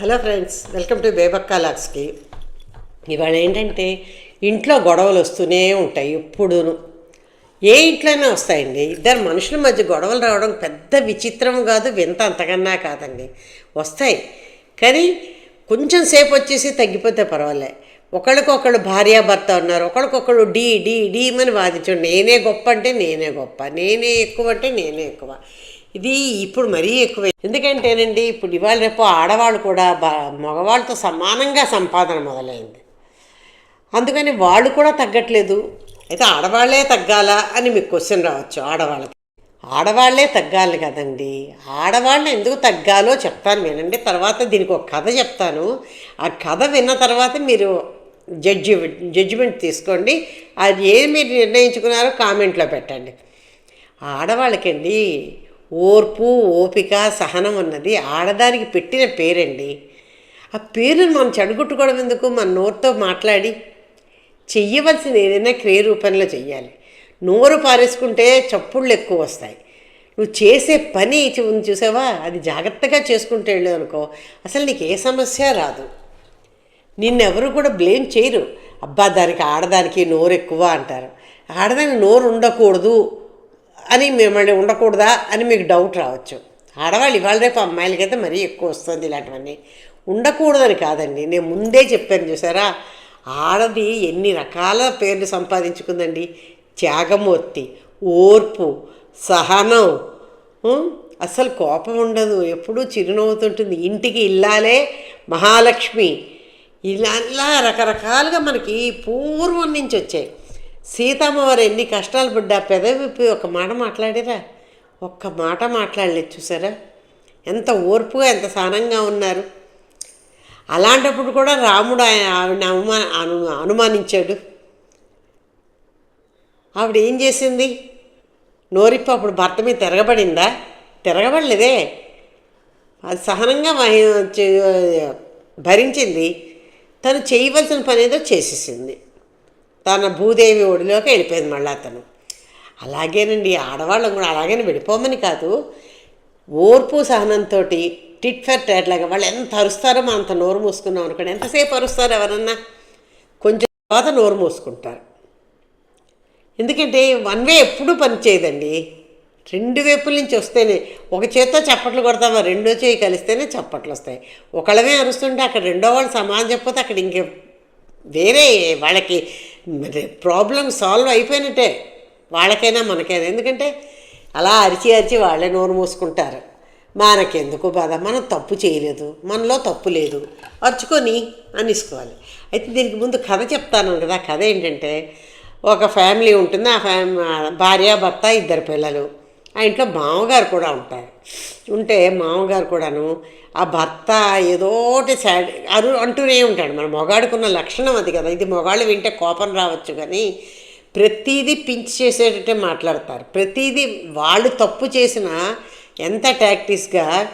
Hello friends welcome to బేబక్కా లాక్స్కి. ఇవాళ ఏంటంటే ఇంట్లో గొడవలు వస్తూనే ఉంటాయి ఎప్పుడూను ఏ ఇంట్లోనే వస్తాయండి? ఇద్దరు మనుషుల మధ్య గొడవలు రావడం పెద్ద విచిత్రం కాదు వింత అంతకన్నా కాదండి. వస్తాయి. కానీ కొంచెం సేపు వచ్చేసి తగ్గిపోతే పర్వాలే. ఒకళ్ళకొకళ్ళు భార్యాభర్త ఉన్నారు ఒకళ్ళకొకళ్ళు డీ డీ డీ అని వాదించండి. నేనే గొప్ప అంటే నేనే గొప్ప నేనే ఎక్కువ అంటే నేనే ఎక్కువ. ఇది ఇప్పుడు మరీ ఎక్కువ ఎందుకంటేనండి ఇప్పుడు ఇవాళ రేపు ఆడవాళ్ళు కూడా బా మగవాళ్ళతో సమానంగా సంపాదన మొదలైంది. అందుకని వాళ్ళు కూడా తగ్గట్లేదు. అయితే ఆడవాళ్ళే తగ్గాలా అని మీకు క్వశ్చన్ రావచ్చు ఆడవాళ్ళకి. ఆడవాళ్ళే తగ్గాలి కదండి. ఆడవాళ్ళు ఎందుకు తగ్గాలో చెప్తాను వినండి. తర్వాత దీనికి ఒక కథ చెప్తాను. ఆ కథ విన్న తర్వాత మీరు జడ్జి జడ్జిమెంట్ తీసుకోండి. అది ఏది మీరు నిర్ణయించుకున్నారో కామెంట్లో పెట్టండి. ఆడవాళ్ళకండి ఓర్పు ఓపిక సహనం ఉన్నది ఆడదానికి పెట్టిన పేరండి. ఆ పేరుని మనం చెడగొట్టుకోవడం ఎందుకు? మన నోరుతో మాట్లాడి చెయ్యవలసిన ఏదైనా క్రియ రూపంలో చెయ్యాలి. నోరు పారేసుకుంటే చప్పుళ్ళు ఎక్కువ వస్తాయి. నువ్వు చేసే పని చూసావా? అది జాగ్రత్తగా చేసుకుంటే వెళ్ళు అనుకో అసలు నీకు ఏ సమస్య రాదు. నిన్నెవరు కూడా బ్లేమ్ చేయరు. అబ్బా దానికి ఆడదానికి నోరు ఎక్కువ అంటారు. ఆడదానికి నోరు ఉండకూడదు. అని మిమ్మల్ని ఉండకూడదా అని మీకు డౌట్ రావచ్చు. ఆడవాళ్ళు ఇవాళ రేపు అమ్మాయిలకైతే మరీ ఎక్కువ వస్తుంది ఇలాంటివన్నీ. ఉండకూడదని కాదండి. నేను ముందే చెప్పాను చూసారా? ఆడది ఎన్ని రకాల పేర్లు సంపాదించుకుందండి? త్యాగమూర్తి ఓర్పు సహనం అసలు కోపం ఉండదు. ఎప్పుడూ చిరునవ్వుతుంటుంది. ఇంటికి ఇల్లాలే మహాలక్ష్మి. ఇలా రకరకాలుగా మనకి పూర్వం నుంచి వచ్చాయి. సీతమ్మ వారు ఎన్ని కష్టాలు పడ్డా పెదవి విప్పి ఒక మాట మాట్లాడిరా? ఒక్క మాట మాట్లాడలేదు చూసారా? ఎంత ఓర్పుగా ఎంత సహనంగా ఉన్నారు. అలాంటప్పుడు కూడా రాముడు ఆయన ఆవిడని అవమా అను అనుమానించాడు. ఆవిడ ఏం చేసింది? నోరిప్ప అప్పుడు భర్త మీద తిరగబడిందా? తిరగబడలేదే. అది సహనంగా భరించింది. తను చేయవలసిన పని ఏదో చేసేసింది. తన భూదేవి ఒడిలోకి వెళ్ళిపోయింది మళ్ళీ అతను. అలాగేనండి ఆడవాళ్ళం కూడా అలాగని వెళ్ళిపోమని కాదు. ఓర్పు సహనంతో టిట్ ఫర్ టాట్ లాగా వాళ్ళు ఎంత అరుస్తారో మనం అంత నోరు మూసుకున్నాం అనుకోండి. ఎంతసేపు అరుస్తారు ఎవరన్నా? కొంచెం తర్వాత నోరు మూసుకుంటారు. ఎందుకంటే వన్ వే ఎప్పుడూ పని చేయదండి. రెండు వైపుల నుంచి వస్తేనే ఒక చేత్తో చప్పట్లు కొడతామా రెండో చేయి కలిస్తేనే చప్పట్లు వస్తాయి. ఒకళ్ళమే అరుస్తుంటే అక్కడ రెండో వాళ్ళు సమానం చెప్పితే అక్కడ ఇంకే వేరే వాళ్ళకి ప్రాబ్లం సాల్వ్ అయిపోయినట్టే. వాళ్ళకైనా మనకైనా. ఎందుకంటే అలా అరిచి అరిచి వాళ్ళే నోరు మూసుకుంటారు. మనకెందుకు బాధ? మనం తప్పు చేయలేదు. మనలో తప్పు లేదు. అరుచుకొని అనేసుకోవాలి. అయితే దీనికి ముందు కథ చెప్తాను కదా. కథ ఏంటంటే ఒక ఫ్యామిలీ ఉంటుంది. ఆ ఫ్యామిలీ భార్య భర్త ఇద్దరు పిల్లలు. ఆ ఇంట్లో మామగారు కూడా ఉంటారు. ఉంటే మామగారు కూడాను ఆ భర్త ఏదోటి శాడ్ అరు అంటూనే ఉంటాడు. మన మొగాడుకున్న లక్షణం అది కదా. ఇది మొగాళ్ళు వింటే కోపం రావచ్చు కానీ ప్రతీదీ పించి చేసేటట్టే మాట్లాడతారు. ప్రతీదీ వాళ్ళు తప్పు చేసిన ఎంత ట్యాక్టీస్గా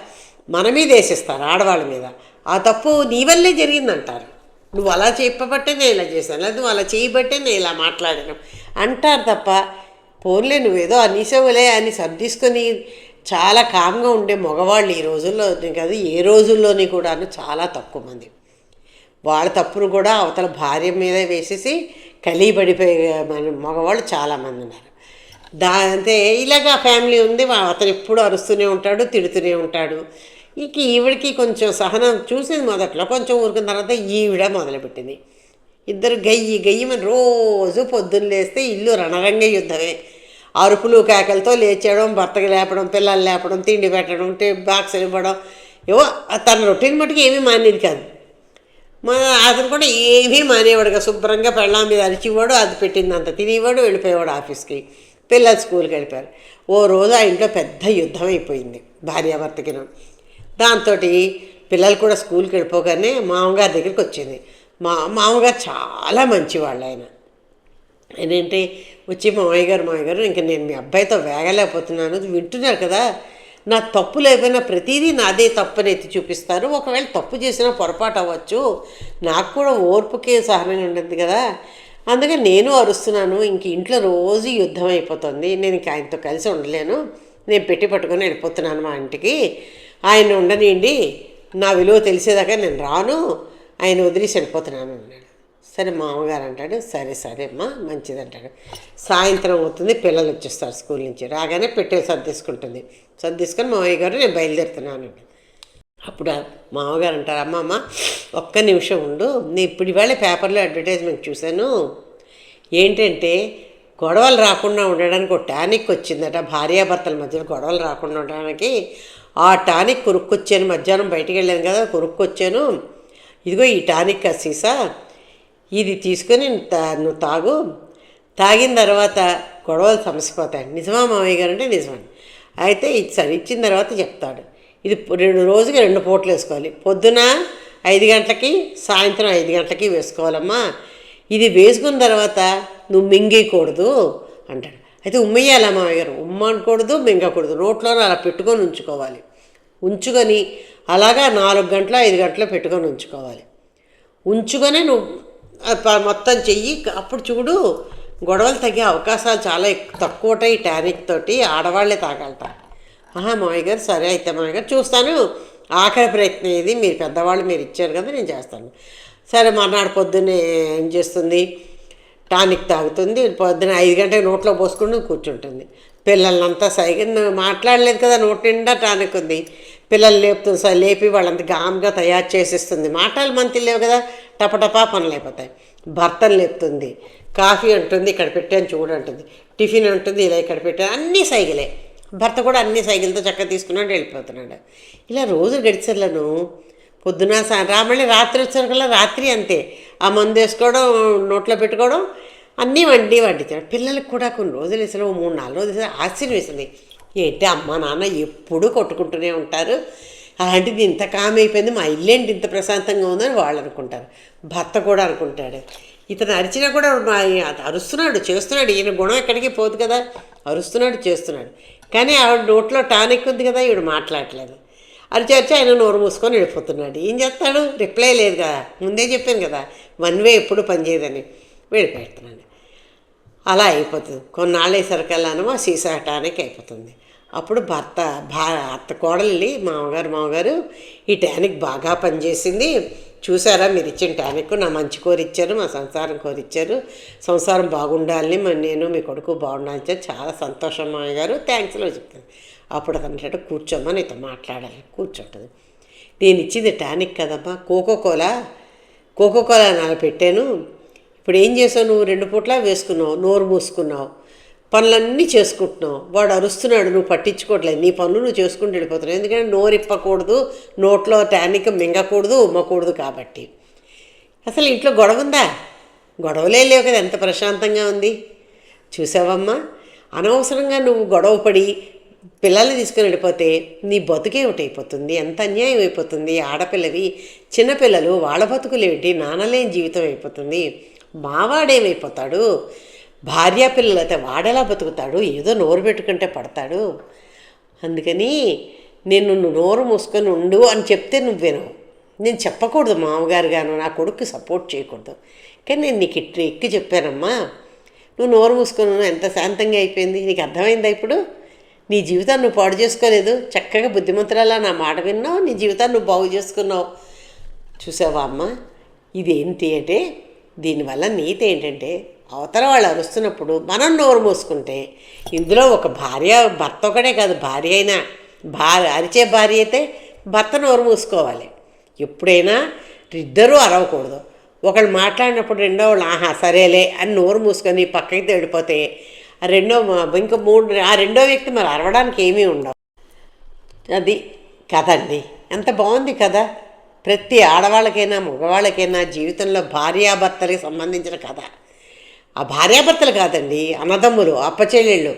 మన మీద వేసేస్తారు ఆడవాళ్ళ మీద. ఆ తప్పు నీ వల్లే జరిగిందంటారు. నువ్వు అలా చెప్పబట్టే నేను ఇలా చేశాను. లేదు నువ్వు అలా చేయబట్టే నేను ఇలా మాట్లాడాను. అంటారు తప్ప పోన్లే నువ్వేదో అనేసావులే అని సర్దీసుకొని చాలా కామ్గా ఉండే మగవాళ్ళు ఈ రోజుల్లో కాదు ఏ రోజుల్లోని కూడాను చాలా తక్కువ మంది. వాళ్ళ తప్పును కూడా అవతల భార్య మీద వేసేసి కలిపడిపోయే మన మగవాళ్ళు చాలామంది ఉన్నారు. దా అంటే ఇలాగ ఫ్యామిలీ ఉంది అతను ఎప్పుడు అరుస్తూనే ఉంటాడు తిడుతూనే ఉంటాడు. ఇక ఈవిడికి కొంచెం సహనం చూసింది మొదట్లో కొంచెం ఊరుకున్న తర్వాత ఈవిడ మొదలుపెట్టింది. ఇద్దరు గయ్యి గయ్యమని రోజు పొద్దున్న లేస్తే ఇల్లు రణరంగ యుద్ధమే. అరుపులు కేకలతో లేచేయడం భర్తకి లేపడం పిల్లలు లేపడం తిండి పెట్టడం బాక్సులు బాక్స్ ఇవ్వడం. ఏవో తన రొటీన్ మటుకు ఏమీ మానేది కాదు. మా అతను కూడా ఏమీ మానేవాడుగా శుభ్రంగా పెళ్ళాం మీద అరిచివాడు అది పెట్టిందంత తినేవాడు వెళ్ళిపోయేవాడు ఆఫీస్కి. పిల్లలు స్కూల్కి వెళ్ళిపోయారు. ఓ రోజు ఆ ఇంట్లో పెద్ద యుద్ధం అయిపోయింది భార్యాభర్తకిను. దాంతో పిల్లలు కూడా స్కూల్కి వెళ్ళిపోగానే మామగారి దగ్గరికి వచ్చింది. మా మామగారు చాలా మంచివాళ్ళు ఆయన. ఏంటంటే వచ్చి మామయ్య గారు మామయ్య గారు ఇంకా నేను మీ అబ్బాయితో వేగలేకపోతున్నాను. వింటున్నారు కదా? నా తప్పు లేకపోయినా ప్రతిదీ నాదే తప్పని ఎత్తి చూపిస్తారు. ఒకవేళ తప్పు చేసినా పొరపాటు అవ్వచ్చు. నాకు కూడా ఓర్పుకే సహనంగా ఉండదు కదా? అందుకే నేను అరుస్తున్నాను. ఇంక ఇంట్లో రోజు యుద్ధం అయిపోతుంది. నేను ఇంక ఆయనతో కలిసి ఉండలేను. నేను పెట్టి పట్టుకొని వెళ్ళిపోతున్నాను మా ఇంటికి. ఆయన ఉండనియండి. నా విలువ తెలిసేదాకా నేను రాను. ఆయన వదిలేసి వెళ్ళిపోతున్నాను అన్నాడు. సరే మామగారు అంటాడు సరే సరే అమ్మా మంచిది అంటాడు సాయంత్రం అవుతుంది పిల్లలు వచ్చేస్తారు స్కూల్ నుంచి. రాగానే పెట్టే సర్దేసుకుంటుంది సర్దేసుకొని మామయ్య గారు నేను బయలుదేరుతున్నాను అప్పుడు మామగారు అంటారు అమ్మమ్మ ఒక్క నిమిషం ఉండు. నేను ఇప్పుడు ఇవాళ పేపర్లో అడ్వర్టైజ్మెంట్ చూశాను. ఏంటంటే గొడవలు రాకుండా ఉండడానికి ఒక టానిక్ వచ్చిందట. భార్యాభర్తల మధ్యలో గొడవలు రాకుండా ఉండడానికి. ఆ టానిక్ కొనుక్కొచ్చాను. మధ్యాహ్నం బయటికి వెళ్ళాను కదా కొనుక్కొచ్చాను. ఇదిగో ఈ టానిక్ సీసా. ఇది తీసుకొని నువ్వు తా- నువ్వు తాగు. తాగిన తర్వాత గొడవలు సమసిపోతాయి. నిజమా మామయ్య గారు అంటే నిజమని అయితే ఇచ్చాడు ఇచ్చిన తర్వాత చెప్తాడు. ఇది రెండు రోజుకి రెండు పూటలు వేసుకోవాలి. పొద్దున ఐదు గంటలకి సాయంత్రం ఐదు గంటలకి వేసుకోవాలమ్మా. ఇది వేసుకున్న తర్వాత నువ్వు మింగేయకూడదు అంటాడు. అయితే ఉమ్మేయాలి మామయ్య గారు? ఉమ్మ అనకూడదు మింగకూడదు. నోట్లో అలా పెట్టుకొని ఉంచుకోవాలి. ఉంచుకొని అలాగా నాలుగు గంటలు ఐదు గంటలు పెట్టుకొని ఉంచుకోవాలి. ఉంచుకొని నువ్వు మొత్తం చెయ్యి అప్పుడు చూడు గొడవలు తగ్గే అవకాశాలు చాలా తక్కువ ఉంటాయి ఈ టానిక్ తోటి ఆడవాళ్ళే తాగలట. ఆహా మామయ్య గారు సరే అయితే మామయ్య గారు చూస్తాను. ఆఖరి ప్రయత్నం ఇది మీరు పెద్దవాళ్ళు మీరు ఇచ్చారు కదా నేను చేస్తాను. సరే మర్నాడు పొద్దున్నే ఏం చేస్తుంది? టానిక్ తాగుతుంది పొద్దున ఐదు గంటలకు నోట్లో పోసుకుని కూర్చుంటుంది. పిల్లలంతా సైగా మాట్లాడలేదు కదా నోటి నిండా టానిక్ ఉంది. పిల్లలు లేపుతుంది సరే లేపి వాళ్ళంతా గామ్గా తయారు చేసేస్తుంది. మాటలు మంతి లేవు కదా టపటపా పనులు అయిపోతాయి. భర్తలు లేపుతుంది. కాఫీ అంటుంది ఇక్కడ పెట్టాను చూడంటుంది టిఫిన్ అంటుంది ఇలా ఇక్కడ పెట్టాను. అన్నీ సైకిలే. భర్త కూడా అన్ని సైకిల్తో చక్కగా తీసుకున్నాడు వెళ్ళిపోతున్నాడు. ఇలా రోజు గడిచర్లను పొద్దున సాయంత్రం మళ్ళీ రాత్రి వచ్చేసరికల్లా రాత్రి అంతే. ఆ మందు వేసుకోవడం నోట్లో పెట్టుకోవడం అన్నీ వండి వండించాడు పిల్లలకు కూడా కొన్ని రోజులు వేసిన మూడు నాలుగు రోజులు వేసిన ఆశ్చర్యం వేసింది. ఏంటి అమ్మ నాన్న ఎప్పుడూ కొట్టుకుంటూనే ఉంటారు. అలాంటిది ఇంత కామ్ అయిపోయింది మా ఇల్లేంటి ఇంత ప్రశాంతంగా ఉందని వాళ్ళు అనుకుంటారు. భర్త కూడా అనుకుంటాడు. ఇతను అరిచినా కూడా మా అరుస్తున్నాడు చేస్తున్నాడు. ఈయన గుణం ఎక్కడికి పోదు కదా. అరుస్తున్నాడు చేస్తున్నాడు. కానీ ఆవిడ నోట్లో టానిక్ ఉంది కదా ఈవిడ మాట్లాడలేదు. అరిచి అరిచి ఆయన నోరు మూసుకొని వెళ్ళిపోతున్నాడు. ఏం చేస్తాడు? రిప్లై లేదు కదా. ముందే చెప్పాను కదా వన్ వే ఎప్పుడు పనిచేయదని వెళ్ళిపెడుతున్నాడు అలా అయిపోతుంది. కొన్నాళ్ళు అయ్యేసరికల్లానేమో సీసా టానిక్ అయిపోతుంది. అప్పుడు భర్త భా అత్త కోడలి మామగారు మామగారు ఈ టానిక్ బాగా పనిచేసింది. చూసారా మీరు ఇచ్చిన టానిక్ నా మంచి కోరిచ్చారు మా సంసారం కోరిచ్చారు సంసారం బాగుండాలని మరి నేను మీ కొడుకు బాగుండాలని చాలా సంతోషం మామయ్య గారు. థ్యాంక్స్లో చెప్తాను. అప్పుడు అతను అంటే కూర్చోమ్మా నీతో మాట్లాడాలి. కూర్చుంటుంది. నేను ఇచ్చింది టానిక్ కదమ్మా. కోకో కోలా కోకో కోలా నాలో పెట్టాను. ఇప్పుడు ఏం చేసావు నువ్వు? రెండు పూట్ల వేసుకున్నావు నోరు మూసుకున్నావు. పనులన్నీ చేసుకుంటున్నావు. వాడు అరుస్తున్నాడు నువ్వు పట్టించుకోవట్లేదు. నీ పనులు నువ్వు చేసుకుంటూ వెళ్ళిపోతున్నావు. ఎందుకంటే నోరు ఇప్పకూడదు నోట్లో టానిక్ మింగకూడదు ఉమ్మకూడదు కాబట్టి. అసలు ఇంట్లో గొడవ ఉందా? గొడవలే లేవు కదా ఎంత ప్రశాంతంగా ఉంది. చూసావమ్మా అనవసరంగా నువ్వు గొడవ పడి పిల్లల్ని తీసుకుని వెళ్ళిపోతే నీ బతుకే అయిపోతుంది ఎంత అన్యాయం అయిపోతుంది. ఆడపిల్లవి చిన్నపిల్లలు వాళ్ళ బతుకులేంటి నాన్నలేని జీవితం అయిపోతుంది. మావాడేమైపోతాడు? భార్య పిల్లలు అయితే వాడెలా బతుకుతాడు ఏదో నోరు పెట్టుకుంటే పడతాడు. అందుకని నేను నువ్వు నోరు మూసుకొని ఉండు అని చెప్తే నువ్వు వినవు నేను చెప్పకూడదు మామగారు గాను నా కొడుకు సపోర్ట్ చేయకూడదు. కానీ నేను నీకు ఇట్లా ఎక్కి చెప్పానమ్మా. నువ్వు నోరు మూసుకొని ఎంత శాంతంగా అయిపోయింది? నీకు అర్థమైందా ఇప్పుడు? నీ జీవితాన్ని నువ్వు పాడు చేసుకోలేదు. చక్కగా బుద్ధిమంతులలా నా మాట విన్నావు నీ జీవితాన్ని నువ్వు బాగు చేసుకున్నావు. చూసావా అమ్మ? ఇదేంటి అంటే దీనివల్ల నీతి ఏంటంటే అవతల వాళ్ళు అరుస్తున్నప్పుడు మనం నోరు మూసుకుంటే ఇందులో ఒక భార్య భర్త ఒకటే కాదు భార్య అయినా భార్య అరిచే భార్య అయితే భర్త నోరు మూసుకోవాలి. ఎప్పుడైనా ఇద్దరూ అరవకూడదు. ఒకళ్ళు మాట్లాడినప్పుడు రెండో వాళ్ళు ఆహా సరేలే అని నోరు మూసుకొని పక్కకి వెళ్ళిపోతే ఆ రెండో మా- ఇంకా మూడు ఆ రెండో వ్యక్తి మరి అరవడానికి ఏమీ ఉండవు. అది కథ అండి. ఎంత బాగుంది కథ. ప్రతి ఆడవాళ్ళకైనా మగవాళ్ళకైనా జీవితంలో భార్యాభర్తలకి సంబంధించిన కథ. ఆ భార్యాభర్తలు కాదండి అన్నదమ్ములు అప్పచెల్లెళ్ళు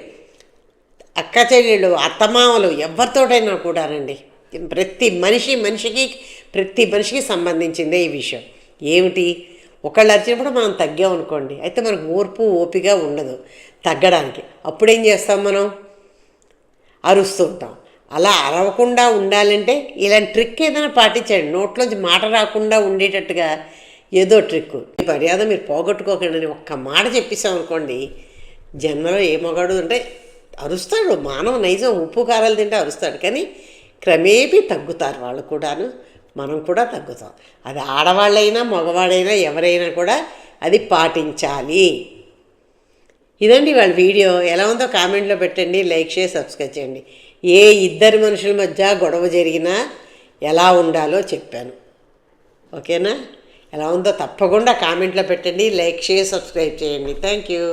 అక్క చెల్లెళ్ళు అత్తమామలు ఎవరితోటైనా కూడానండి. ప్రతి మనిషి మనిషికి ప్రతి మనిషికి సంబంధించిందే ఈ విషయం. ఏమిటి? ఒకళ్ళు అరిచినప్పుడు మనం తగ్గాం అనుకోండి. అయితే మనకు ఓర్పు ఓపిక ఉండదు తగ్గడానికి. అప్పుడేం చేస్తాం మనం? అరుస్తూ ఉంటాం. అలా అరవకుండా ఉండాలంటే ఇలాంటి ట్రిక్ ఏదైనా పాటించండి. నోట్లోంచి మాట రాకుండా ఉండేటట్టుగా ఏదో ట్రిక్. ఈ మర్యాద మీరు పోగొట్టుకోకండి. ఒక్క మాట చెప్పేసామనుకోండి జన్మలో ఏ మగాడు అంటే అరుస్తాడు. మానవ నైజం ఉప్పు కారాలు తింటే అరుస్తాడు. కానీ క్రమేపీ తగ్గుతారు వాళ్ళు కూడాను. మనం కూడా తగ్గుతాం. అది ఆడవాళ్ళైనా మగవాడైనా ఎవరైనా కూడా అది పాటించాలి. ఇదండి వాళ్ళ వీడియో. ఎలా ఉందో కామెంట్లో పెట్టండి. లైక్ చేసి సబ్స్క్రైబ్ చేయండి. ఏ ఇద్దరు మనుషుల మధ్య గొడవ జరిగినా ఎలా ఉండాలో చెప్పాను. ఓకేనా? ఎలా ఉందో తప్పకుండా కామెంట్లో పెట్టండి లైక్ చేసి సబ్స్క్రైబ్ చేయండి. Thank you.